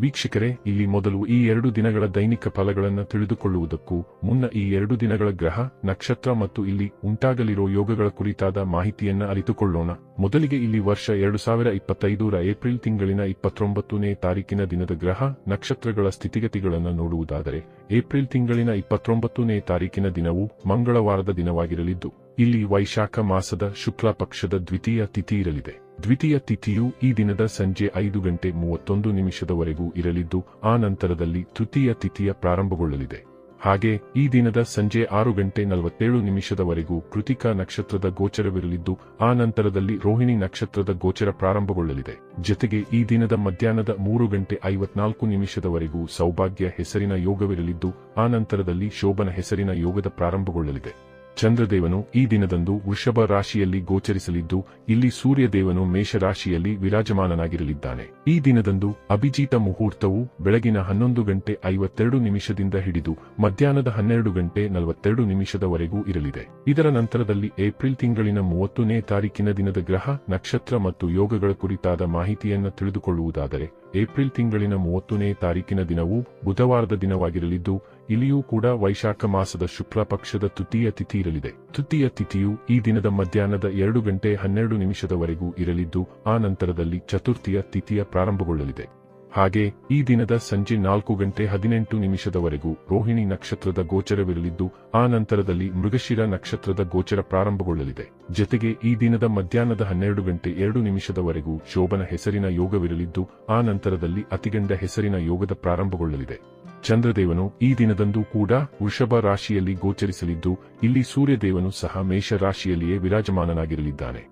ವೀಕ್ಷಕರೇ, ಇಲ್ಲಿ ಮೊದಲು ಈ ಎರಡು ದಿನಗಳ ದೈನಿಕ ಫಲಗಳನ್ನು ತಿಳಿದುಕೊಳ್ಳುವುದಕ್ಕೂ ಮುನ್ನ ಈ ಎರಡು ದಿನಗಳ ಗ್ರಹ, ನಕ್ಷತ್ರ ಮತ್ತು ಇಲ್ಲಿ ಉಂಟಾಗಲಿರೋ ಯೋಗಗಳ ಕುರಿತಾದ ಮಾಹಿತಿಯನ್ನ ಅರಿತುಕೊಳ್ಳೋಣ. ಮೊದಲಿಗೆ ಇಲ್ಲಿ ವರ್ಷ ಎರಡು ಸಾವಿರ ಇಪ್ಪತ್ತೈದರ ಏಪ್ರಿಲ್ ತಿಂಗಳಿನ ಇಪ್ಪತ್ತೊಂಬತ್ತನೇ ತಾರೀಕಿನ ದಿನದ ಗ್ರಹ, ನಕ್ಷತ್ರಗಳ ಸ್ಥಿತಿಗತಿಗಳನ್ನು ನೋಡುವುದಾದರೆ, ಏಪ್ರಿಲ್ ತಿಂಗಳಿನ ಇಪ್ಪತ್ತೊಂಬತ್ತನೇ ತಾರೀಕಿನ ದಿನವು ಮಂಗಳವಾರದ ದಿನವಾಗಿರಲಿದ್ದು, ಇಲ್ಲಿ ವೈಶಾಖ ಮಾಸದ ಶುಕ್ಲ ಪಕ್ಷದ ದ್ವಿತೀಯ ತಿಥಿ ಇರಲಿದೆ. ದ್ವಿತೀಯ ತಿಥಿಯು ಈ ದಿನದ ಸಂಜೆ ಐದು ಗಂಟೆ ಮೂವತ್ತೊಂದು ನಿಮಿಷದವರೆಗೂ ಇರಲಿದ್ದು, ಆ ನಂತರದಲ್ಲಿ ತೃತೀಯ ತಿಥಿಯ ಪ್ರಾರಂಭಗೊಳ್ಳಲಿದೆ. ಹಾಗೆ, ಈ ದಿನದ ಸಂಜೆ ಆರು ಗಂಟೆ ನಲವತ್ತೇಳು ನಿಮಿಷದವರೆಗೂ ಕೃತಿಕಾ ನಕ್ಷತ್ರದ ಗೋಚರವಿರಲಿದ್ದು, ಆ ನಂತರದಲ್ಲಿ ರೋಹಿಣಿ ನಕ್ಷತ್ರದ ಗೋಚರ ಪ್ರಾರಂಭಗೊಳ್ಳಲಿದೆ. ಜತೆಗೆ ಈ ದಿನದ ಮಧ್ಯಾಹ್ನದ ಮೂರು ಗಂಟೆ ಐವತ್ನಾಲ್ಕು ನಿಮಿಷದವರೆಗೂ ಸೌಭಾಗ್ಯ ಹೆಸರಿನ ಯೋಗವಿರಲಿದ್ದು, ಆ ನಂತರದಲ್ಲಿ ಶೋಭನ ಹೆಸರಿನ ಯೋಗದ ಪ್ರಾರಂಭಗೊಳ್ಳಲಿದೆ. ಚಂದ್ರದೇವನು ಈ ದಿನದಂದು ವೃಷಭ ರಾಶಿಯಲ್ಲಿ ಗೋಚರಿಸಲಿದ್ದು, ಇಲ್ಲಿ ಸೂರ್ಯದೇವನು ಮೇಷರಾಶಿಯಲ್ಲಿ ವಿರಾಜಮಾನನಾಗಿರಲಿದ್ದಾನೆ. ಈ ದಿನದಂದು ಅಭಿಜೀತ ಮುಹೂರ್ತವು ಬೆಳಗಿನ ಹನ್ನೊಂದು ಗಂಟೆ ಐವತ್ತೆರಡು ನಿಮಿಷದಿಂದ ಹಿಡಿದು, ಮಧ್ಯಾಹ್ನದ ಹನ್ನೆರಡು ಗಂಟೆ ನಲವತ್ತೆರಡು ನಿಮಿಷದವರೆಗೂ ಇರಲಿದೆ. ಇದರ ನಂತರದಲ್ಲಿ ಏಪ್ರಿಲ್ ತಿಂಗಳಿನ ಮೂವತ್ತನೇ ತಾರೀಕಿನ ದಿನದ ಗ್ರಹ, ನಕ್ಷತ್ರ ಮತ್ತು ಯೋಗಗಳ ಕುರಿತಾದ ಮಾಹಿತಿಯನ್ನು ತಿಳಿದುಕೊಳ್ಳುವುದಾದರೆ, ಏಪ್ರಿಲ್ ತಿಂಗಳಿನ ಮೂವತ್ತನೇ ತಾರೀಕಿನ ದಿನವು ಬುಧವಾರದ ದಿನವಾಗಿರಲಿದ್ದು ಇಲ್ಲಿಯೂ ಕೂಡ ವೈಶಾಖ ಮಾಸದ ಶುಕ್ಲ ಪಕ್ಷದ ತೃತೀಯ ತಿಥಿ ಇರಲಿದೆ ತೃತೀಯ ತಿಥಿಯು ಈ ದಿನದ ಮಧ್ಯಾಹ್ನದ ಎರಡು ಗಂಟೆ ಹನ್ನೆರಡು ನಿಮಿಷದವರೆಗೂ ಇರಲಿದ್ದು, ಆ ನಂತರದಲ್ಲಿ ಚತುರ್ಥಿಯ ತಿಥಿಯ ಪ್ರಾರಂಭಗೊಳ್ಳಲಿದೆ. ಹಾಗೆ, ಈ ದಿನದ ಸಂಜೆ ನಾಲ್ಕು ಗಂಟೆ ಹದಿನೆಂಟು ನಿಮಿಷದವರೆಗೂ ರೋಹಿಣಿ ನಕ್ಷತ್ರದ ಗೋಚರವಿರಲಿದ್ದು, ಆ ನಂತರದಲ್ಲಿ ಮೃಗಶಿರ ನಕ್ಷತ್ರದ ಗೋಚರ ಪ್ರಾರಂಭಗೊಳ್ಳಲಿದೆ. ಜತೆಗೆ ಈ ದಿನದ ಮಧ್ಯಾಹ್ನದ ಹನ್ನೆರಡು ಗಂಟೆ ಎರಡು ನಿಮಿಷದವರೆಗೂ ಶೋಭನ ಹೆಸರಿನ ಯೋಗವಿರಲಿದ್ದು, ಆ ನಂತರದಲ್ಲಿ ಅತಿಗಂಡ ಹೆಸರಿನ ಯೋಗದ ಪ್ರಾರಂಭಗೊಳ್ಳಲಿದೆ. ಚಂದ್ರದೇವನು ಈ ದಿನದಂದು ಕೂಡ ವೃಷಭ ರಾಶಿಯಲ್ಲಿ ಗೋಚರಿಸಲಿದ್ದು, ಇಲ್ಲಿ ಸೂರ್ಯದೇವನು ಸಹ ಮೇಷ ರಾಶಿಯಲ್ಲಿಯೇ ವಿರಾಜಮಾನನಾಗಿರಲಿದ್ದಾನೆ.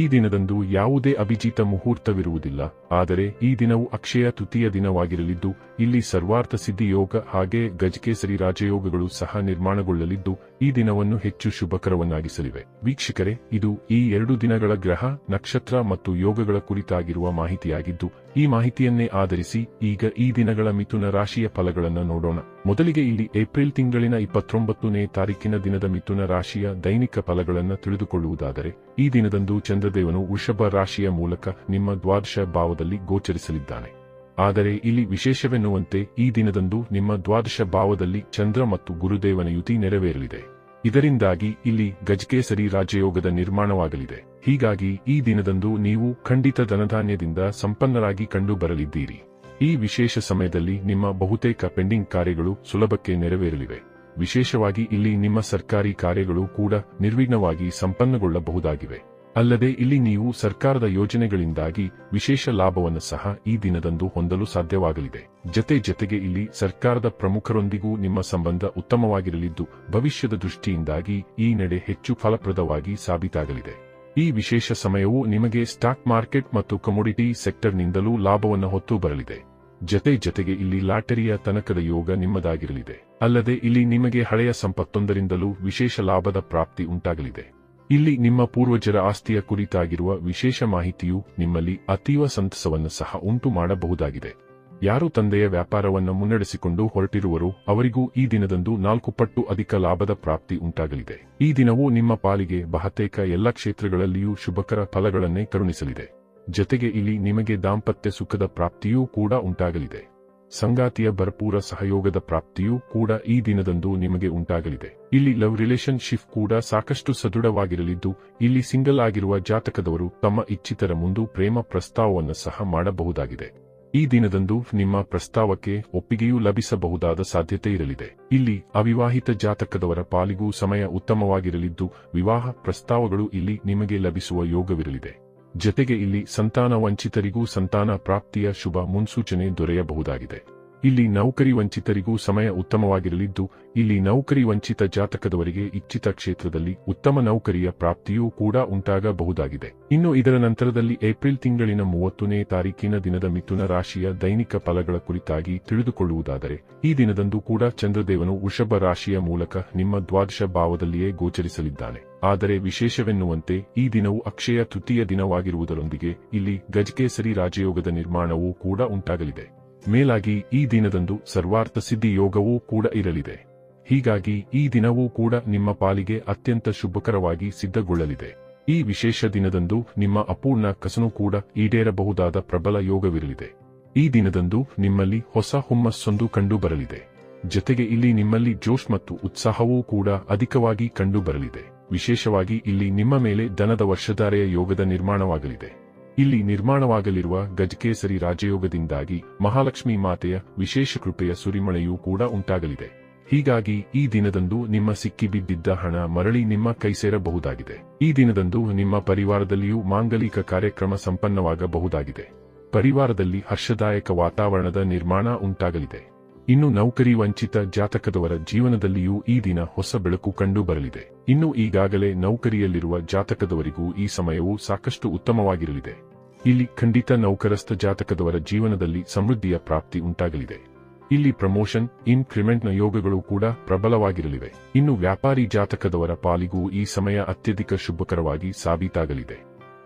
ಈ ದಿನದಂದು ಯಾವುದೇ ಅಭಿಜಿತ ಮುಹೂರ್ತವಿರುವುದಿಲ್ಲ, ಆದರೆ ಈ ದಿನವು ಅಕ್ಷಯ ತೃತೀಯ ದಿನವಾಗಿರಲಿದ್ದು, ಇಲ್ಲಿ ಸರ್ವಾರ್ಥ ಸಿದ್ಧಿ ಯೋಗ ಹಾಗೆ ಗಜಕೇಸರಿ ರಾಜಯೋಗಗಳು ಸಹ ನಿರ್ಮಾಣಗೊಳ್ಳಲಿದ್ದು ಈ ದಿನವನ್ನು ಹೆಚ್ಚು ಶುಭಕರವನ್ನಾಗಿಸಲಿವೆ. ವೀಕ್ಷಕರೇ, ಇದು ಈ ಎರಡು ದಿನಗಳ ಗ್ರಹ, ನಕ್ಷತ್ರ ಮತ್ತು ಯೋಗಗಳ ಕುರಿತಾಗಿರುವ ಮಾಹಿತಿಯಾಗಿದ್ದು, ಈ ಮಾಹಿತಿಯನ್ನೇ ಆಧರಿಸಿ ಈಗ ಈ ದಿನಗಳ ಮಿಥುನ ರಾಶಿಯ ಫಲಗಳನ್ನು ನೋಡೋಣ. ಮೊದಲಿಗೆ ಇಲ್ಲಿ ಏಪ್ರಿಲ್ ತಿಂಗಳಿನ ಇಪ್ಪತ್ತೊಂಬತ್ತನೇ ತಾರೀಕಿನ ದಿನದ ಮಿಥುನ ರಾಶಿಯ ದೈನಿಕ ಫಲಗಳನ್ನು ತಿಳಿದುಕೊಳ್ಳುವುದಾದರೆ, ಈ ದಿನದಂದು ಚಂದ್ರದೇವನು ವೃಷಭ ರಾಶಿಯ ಮೂಲಕ ನಿಮ್ಮ ದ್ವಾದಶ ಭಾವದಲ್ಲಿ ಗೋಚರಿಸಲಿದ್ದಾನೆ. ಆದರೆ ಇಲ್ಲಿ ವಿಶೇಷವೆನ್ನುವಂತೆ ಈ ದಿನದಂದು ನಿಮ್ಮ ದ್ವಾದಶ ಭಾವದಲ್ಲಿ ಚಂದ್ರ ಮತ್ತು ಗುರುದೇವನ ಯುತಿ ನೆರವೇರಲಿದೆ. ಇದರಿಂದಾಗಿ ಇಲ್ಲಿ ಗಜಕೇಸರಿ ರಾಜಯೋಗದ ನಿರ್ಮಾಣವಾಗಲಿದೆ. ಹೀಗಾಗಿ ಈ ದಿನದಂದು ನೀವು ಖಂಡಿತ ಧನಧಾನ್ಯದಿಂದ ಸಂಪನ್ನರಾಗಿ ಕಂಡು ಬರಲಿದ್ದೀರಿ ಈ ವಿಶೇಷ ಸಮಯದಲ್ಲಿ ನಿಮ್ಮ ಬಹುತೇಕ ಪೆಂಡಿಂಗ್ ಕಾರ್ಯಗಳು ಸುಲಭಕ್ಕೆ ನೆರವೇರಲಿವೆ. ವಿಶೇಷವಾಗಿ ಇಲ್ಲಿ ನಿಮ್ಮ ಸರ್ಕಾರಿ ಕಾರ್ಯಗಳು ಕೂಡ ನಿರ್ವಿಘ್ನವಾಗಿ ಸಂಪನ್ನಗೊಳ್ಳಬಹುದಾಗಿವೆ. ಅಲ್ಲದೆ ಇಲ್ಲಿ ನೀವು ಸರ್ಕಾರದ ಯೋಜನೆಗಳಿಂದಾಗಿ ವಿಶೇಷ ಲಾಭವನ್ನು ಸಹ ಈ ದಿನದಂದು ಹೊಂದಲು ಸಾಧ್ಯವಾಗಲಿದೆ. ಜತೆ ಜತೆಗೆ ಇಲ್ಲಿ ಸರ್ಕಾರದ ಪ್ರಮುಖರೊಂದಿಗೂ ನಿಮ್ಮ ಸಂಬಂಧ ಉತ್ತಮವಾಗಿರಲಿದ್ದು, ಭವಿಷ್ಯದ ದೃಷ್ಟಿಯಿಂದಾಗಿ ಈ ನಡೆ ಹೆಚ್ಚು ಫಲಪ್ರದವಾಗಿ ಸಾಬೀತಾಗಲಿದೆ. ಈ ವಿಶೇಷ ಸಮಯವು ನಿಮಗೆ ಸ್ಟಾಕ್ ಮಾರ್ಕೆಟ್ ಮತ್ತು ಕಮೋಡಿಟಿ ಸೆಕ್ಟರ್ನಿಂದಲೂ ಲಾಭವನ್ನು ಹೊತ್ತು ಬರಲಿದೆ. ಜತೆ ಜತೆಗೆ ಇಲ್ಲಿ ಲಾಟರಿಯ ತನಕದ ಯೋಗ ನಿಮ್ಮದಾಗಿರಲಿದೆ. ಅಲ್ಲದೆ ಇಲ್ಲಿ ನಿಮಗೆ ಹಳೆಯ ಸಂಪತ್ತೊಂದರಿಂದಲೂ ವಿಶೇಷ ಲಾಭದ ಪ್ರಾಪ್ತಿ ಉಂಟಾಗಲಿದೆ. ಇಲ್ಲಿ ನಿಮ್ಮ ಪೂರ್ವಜರ ಆಸ್ತಿಯ ಕುರಿತಾಗಿರುವ ವಿಶೇಷ ಮಾಹಿತಿಯು ನಿಮ್ಮಲ್ಲಿ ಅತೀವ ಸಂತಸವನ್ನು ಸಹ ಉಂಟು ಮಾಡಬಹುದಾಗಿದೆ. ಯಾರು ತಂದೆಯ ವ್ಯಾಪಾರವನ್ನು ಮುನ್ನಡೆಸಿಕೊಂಡು ಹೊರಟಿರುವರೋ ಅವರಿಗೂ ಈ ದಿನದಂದು ನಾಲ್ಕು ಪಟ್ಟು ಅಧಿಕ ಲಾಭದ ಪ್ರಾಪ್ತಿ ಉಂಟಾಗಲಿದೆ. ಈ ದಿನವು ನಿಮ್ಮ ಪಾಲಿಗೆ ಬಹುತೇಕ ಎಲ್ಲ ಕ್ಷೇತ್ರಗಳಲ್ಲಿಯೂ ಶುಭಕರ ಫಲಗಳನ್ನೇ ಕರುಣಿಸಲಿದೆ. ಜತೆಗೆ ಇಲ್ಲಿ ನಿಮಗೆ ದಾಂಪತ್ಯ ಸುಖದ ಪ್ರಾಪ್ತಿಯೂ ಕೂಡ ಉಂಟಾಗಲಿದೆ. ಸಂಗಾತಿಯ ಭರಪೂರ ಸಹಯೋಗದ ಪ್ರಾಪ್ತಿಯೂ ಕೂಡ ಈ ದಿನದಂದು ನಿಮಗೆ ಉಂಟಾಗಲಿದೆ. ಇಲ್ಲಿ ಲವ್ ರಿಲೇಶನ್ಶಿಪ್ ಕೂಡ ಸಾಕಷ್ಟು ಸದೃಢವಾಗಿರಲಿದ್ದು, ಇಲ್ಲಿ ಸಿಂಗಲ್ ಆಗಿರುವ ಜಾತಕದವರು ತಮ್ಮ ಇಚ್ಛಿತರ ಮುಂದು ಪ್ರೇಮ ಪ್ರಸ್ತಾವವನ್ನು ಸಹ ಮಾಡಬಹುದಾಗಿದೆ. ಈ ದಿನದಂದು ನಿಮ್ಮ ಪ್ರಸ್ತಾವಕ್ಕೆ ಒಪ್ಪಿಗೆಯೂ ಲಭಿಸಬಹುದಾದ ಸಾಧ್ಯತೆ ಇರಲಿದೆ. ಇಲ್ಲಿ ಅವಿವಾಹಿತ ಜಾತಕದವರ ಪಾಲಿಗೂ ಸಮಯ ಉತ್ತಮವಾಗಿರಲಿದ್ದು, ವಿವಾಹ ಪ್ರಸ್ತಾವಗಳು ಇಲ್ಲಿ ನಿಮಗೆ ಲಭಿಸುವ ಯೋಗವಿರಲಿದೆ. ಜತೆಗೆ ಇಲ್ಲಿ ಸಂತಾನ ವಂಚಿತರಿಗೂ ಸಂತಾನ ಪ್ರಾಪ್ತಿಯ ಶುಭ ಮುನ್ಸೂಚನೆ ದೊರೆಯಬಹುದಾಗಿದೆ. ಇಲ್ಲಿ ನೌಕರಿ ವಂಚಿತರಿಗೂ ಸಮಯ ಉತ್ತಮವಾಗಿರಲಿದ್ದು, ಇಲ್ಲಿ ನೌಕರಿ ವಂಚಿತ ಜಾತಕದವರಿಗೆ ಇಚ್ಛಿತ ಕ್ಷೇತ್ರದಲ್ಲಿ ಉತ್ತಮ ನೌಕರಿಯ ಪ್ರಾಪ್ತಿಯೂ ಕೂಡ ಉಂಟಾಗಬಹುದಾಗಿದೆ. ಇನ್ನು ಇದರ ನಂತರದಲ್ಲಿ ಏಪ್ರಿಲ್ ತಿಂಗಳಿನ ಮೂವತ್ತನೇ ತಾರೀಕಿನ ದಿನದ ಮಿಥುನ ರಾಶಿಯ ದೈನಿಕ ಫಲಗಳ ಕುರಿತಾಗಿ ತಿಳಿದುಕೊಳ್ಳುವುದಾದರೆ, ಈ ದಿನದಂದು ಕೂಡ ಚಂದ್ರದೇವನು ವೃಷಭ ರಾಶಿಯ ಮೂಲಕ ನಿಮ್ಮ ದ್ವಾದಶ ಭಾವದಲ್ಲಿಯೇ ಗೋಚರಿಸಲಿದ್ದಾನೆ. ಆದರೆ ವಿಶೇಷವೆನ್ನುವಂತೆ ಈ ದಿನವು ಅಕ್ಷಯ ತೃತೀಯ ದಿನವಾಗಿರುವುದರೊಂದಿಗೆ ಇಲ್ಲಿ ಗಜಕೇಸರಿ ರಾಜಯೋಗದ ನಿರ್ಮಾಣವೂ ಕೂಡ ಉಂಟಾಗಲಿದೆ. ಮೇಲಾಗಿ ಈ ದಿನದಂದು ಸರ್ವಾರ್ಥ ಸಿದ್ಧಿ ಯೋಗವೂ ಕೂಡ ಇರಲಿದೆ. ಹೀಗಾಗಿ ಈ ದಿನವೂ ಕೂಡ ನಿಮ್ಮ ಪಾಲಿಗೆ ಅತ್ಯಂತ ಶುಭಕರವಾಗಿ ಸಿದ್ಧಗೊಳ್ಳಲಿದೆ. ಈ ವಿಶೇಷ ದಿನದಂದು ನಿಮ್ಮ ಅಪೂರ್ಣ ಕಸನು ಕೂಡ ಈಡೇರಬಹುದಾದ ಪ್ರಬಲ ಯೋಗವಿರಲಿದೆ. ಈ ದಿನದಂದು ನಿಮ್ಮಲ್ಲಿ ಹೊಸ ಹುಮ್ಮಸ್ಸೊಂದು ಕಂಡುಬರಲಿದೆ. ಜತೆಗೆ ಇಲ್ಲಿ ನಿಮ್ಮಲ್ಲಿ ಜೋಶ್ ಮತ್ತು ಉತ್ಸಾಹವೂ ಕೂಡ ಅಧಿಕವಾಗಿ ಕಂಡುಬರಲಿದೆ. ವಿಶೇಷವಾಗಿ ಇಲ್ಲಿ ನಿಮ್ಮ ಮೇಲೆ ದನದ ವರ್ಷಧಾರೆಯ ಯೋಗದ ನಿರ್ಮಾಣವಾಗಲಿದೆ. ಇಲ್ಲಿ ನಿರ್ಮಾಣವಾಗಲಿರುವ ಗಜಕೇಸರಿ ರಾಜಯೋಗದಿಂದಾಗಿ ಮಹಾಲಕ್ಷ್ಮಿ ಮಾತೆಯ ವಿಶೇಷ ಕೃಪೆಯ ಸುರಿಮಳೆಯೂ ಕೂಡ ಉಂಟಾಗಲಿದೆ. ಹೀಗಾಗಿ ಈ ದಿನದಂದು ನಿಮ್ಮ ಸಿಕ್ಕಿಬಿದ್ದಿದ್ದ ಹಣ ಮರಳಿ ನಿಮ್ಮ ಕೈ ಸೇರಬಹುದಾಗಿದೆ. ಈ ದಿನದಂದು ನಿಮ್ಮ ಪರಿವಾರದಲ್ಲಿಯೂ ಮಾಂಗಲಿಕ ಕಾರ್ಯಕ್ರಮ ಸಂಪನ್ನವಾಗಬಹುದಾಗಿದೆ. ಪರಿವಾರದಲ್ಲಿ ಹರ್ಷದಾಯಕ ವಾತಾವರಣದ ನಿರ್ಮಾಣ ಉಂಟಾಗಲಿದೆ. ಇನ್ನು ನೌಕರಿ ವಂಚಿತ ಜಾತಕದವರ ಜೀವನದಲ್ಲಿಯೂ ಈ ದಿನ ಹೊಸ ಬೆಳಕು ಕಂಡು ಬರಲಿದೆ. ಇನ್ನು ಈಗಾಗಲೇ ನೌಕರಿಯಲ್ಲಿರುವ ಜಾತಕದವರಿಗೂ ಈ ಸಮಯವು ಸಾಕಷ್ಟು ಉತ್ತಮವಾಗಿರಲಿದೆ. ಇಲ್ಲಿ ಖಂಡಿತ ನೌಕರಸ್ಥ ಜಾತಕದವರ ಜೀವನದಲ್ಲಿ ಸಮೃದ್ಧಿಯ ಪ್ರಾಪ್ತಿ ಉಂಟಾಗಲಿದೆ. ಇಲ್ಲಿ ಪ್ರಮೋಷನ್ ಇನ್ಕ್ರಿಮೆಂಟ್ನ ಯೋಗಗಳು ಕೂಡ ಪ್ರಬಲವಾಗಿರಲಿವೆ. ಇನ್ನು ವ್ಯಾಪಾರಿ ಜಾತಕದವರ ಪಾಲಿಗೂ ಈ ಸಮಯ ಅತ್ಯಧಿಕ ಶುಭಕರವಾಗಿ ಸಾಬೀತಾಗಲಿದೆ.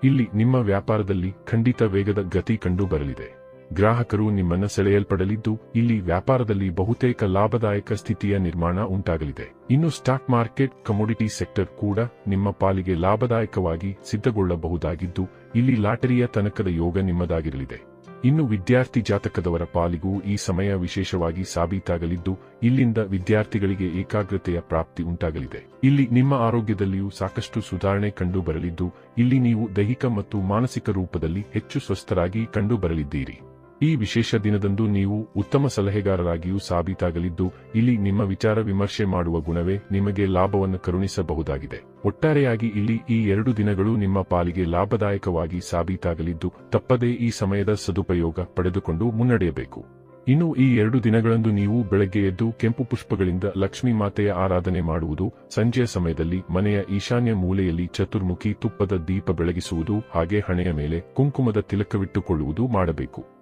ಇಲ್ಲಿ ನಿಮ್ಮ ವ್ಯಾಪಾರದಲ್ಲಿ ಖಂಡಿತ ವೇಗದ ಗತಿ ಕಂಡು ಬರಲಿದೆ. ಗ್ರಾಹಕರು ನಿಮ್ಮನ್ನು ಸೆಳೆಯಲ್ಪಡಲಿದ್ದು, ಇಲ್ಲಿ ವ್ಯಾಪಾರದಲ್ಲಿ ಬಹುತೇಕ ಲಾಭದಾಯಕ ಸ್ಥಿತಿಯ ನಿರ್ಮಾಣ ಉಂಟಾಗಲಿದೆ. ಇನ್ನು ಸ್ಟಾಕ್ ಮಾರ್ಕೆಟ್, ಕಮೋಡಿಟಿ ಸೆಕ್ಟರ್ ಕೂಡ ನಿಮ್ಮ ಪಾಲಿಗೆ ಲಾಭದಾಯಕವಾಗಿ ಸಿದ್ಧಗೊಳ್ಳಬಹುದಾಗಿದ್ದು, ಇಲ್ಲಿ ಲಾಟರಿಯ ತನಕದ ಯೋಗ ನಿಮ್ಮದಾಗಿರಲಿದೆ. ಇನ್ನು ವಿದ್ಯಾರ್ಥಿ ಜಾತಕದವರ ಪಾಲಿಗೂ ಈ ಸಮಯ ವಿಶೇಷವಾಗಿ ಸಾಬೀತಾಗಲಿದ್ದು, ಇಲ್ಲಿಂದ ವಿದ್ಯಾರ್ಥಿಗಳಿಗೆ ಏಕಾಗ್ರತೆಯ ಪ್ರಾಪ್ತಿ ಉಂಟಾಗಲಿದೆ. ಇಲ್ಲಿ ನಿಮ್ಮ ಆರೋಗ್ಯದಲ್ಲಿಯೂ ಸಾಕಷ್ಟು ಸುಧಾರಣೆ ಕಂಡುಬರಲಿದ್ದು, ಇಲ್ಲಿ ನೀವು ದೈಹಿಕ ಮತ್ತು ಮಾನಸಿಕ ರೂಪದಲ್ಲಿ ಹೆಚ್ಚು ಸ್ವಸ್ಥರಾಗಿ ಕಂಡು ಬರಲಿದ್ದೀರಿ ಈ ವಿಶೇಷ ದಿನದಂದು ನೀವು ಉತ್ತಮ ಸಲಹೆಗಾರರಾಗಿಯೂ ಸಾಬೀತಾಗಲಿದ್ದು, ಇಲ್ಲಿ ನಿಮ್ಮ ವಿಚಾರ ವಿಮರ್ಶೆ ಮಾಡುವ ಗುಣವೇ ನಿಮಗೆ ಲಾಭವನ್ನು ಕರುಣಿಸಬಹುದಾಗಿದೆ. ಒಟ್ಟಾರೆಯಾಗಿ ಇಲ್ಲಿ ಈ ಎರಡು ದಿನಗಳು ನಿಮ್ಮ ಪಾಲಿಗೆ ಲಾಭದಾಯಕವಾಗಿ ಸಾಬೀತಾಗಲಿದ್ದು, ತಪ್ಪದೇ ಈ ಸಮಯದ ಸದುಪಯೋಗ ಪಡೆದುಕೊಂಡು ಮುನ್ನಡೆಯಬೇಕು. ಇನ್ನು ಈ ಎರಡು ದಿನಗಳಂದು ನೀವು ಬೆಳಗ್ಗೆ ಎದ್ದು ಕೆಂಪು ಪುಷ್ಪಗಳಿಂದ ಲಕ್ಷ್ಮೀ ಮಾತೆಯ ಆರಾಧನೆ ಮಾಡುವುದು, ಸಂಜೆಯ ಸಮಯದಲ್ಲಿ ಮನೆಯ ಈಶಾನ್ಯ ಮೂಲೆಯಲ್ಲಿ ಚತುರ್ಮುಖಿ ತುಪ್ಪದ ದೀಪ ಬೆಳಗಿಸುವುದು, ಹಾಗೆ ಹಣೆಯ ಮೇಲೆ ಕುಂಕುಮದ ತಿಲಕವಿಟ್ಟುಕೊಳ್ಳುವುದು ಮಾಡಬೇಕು.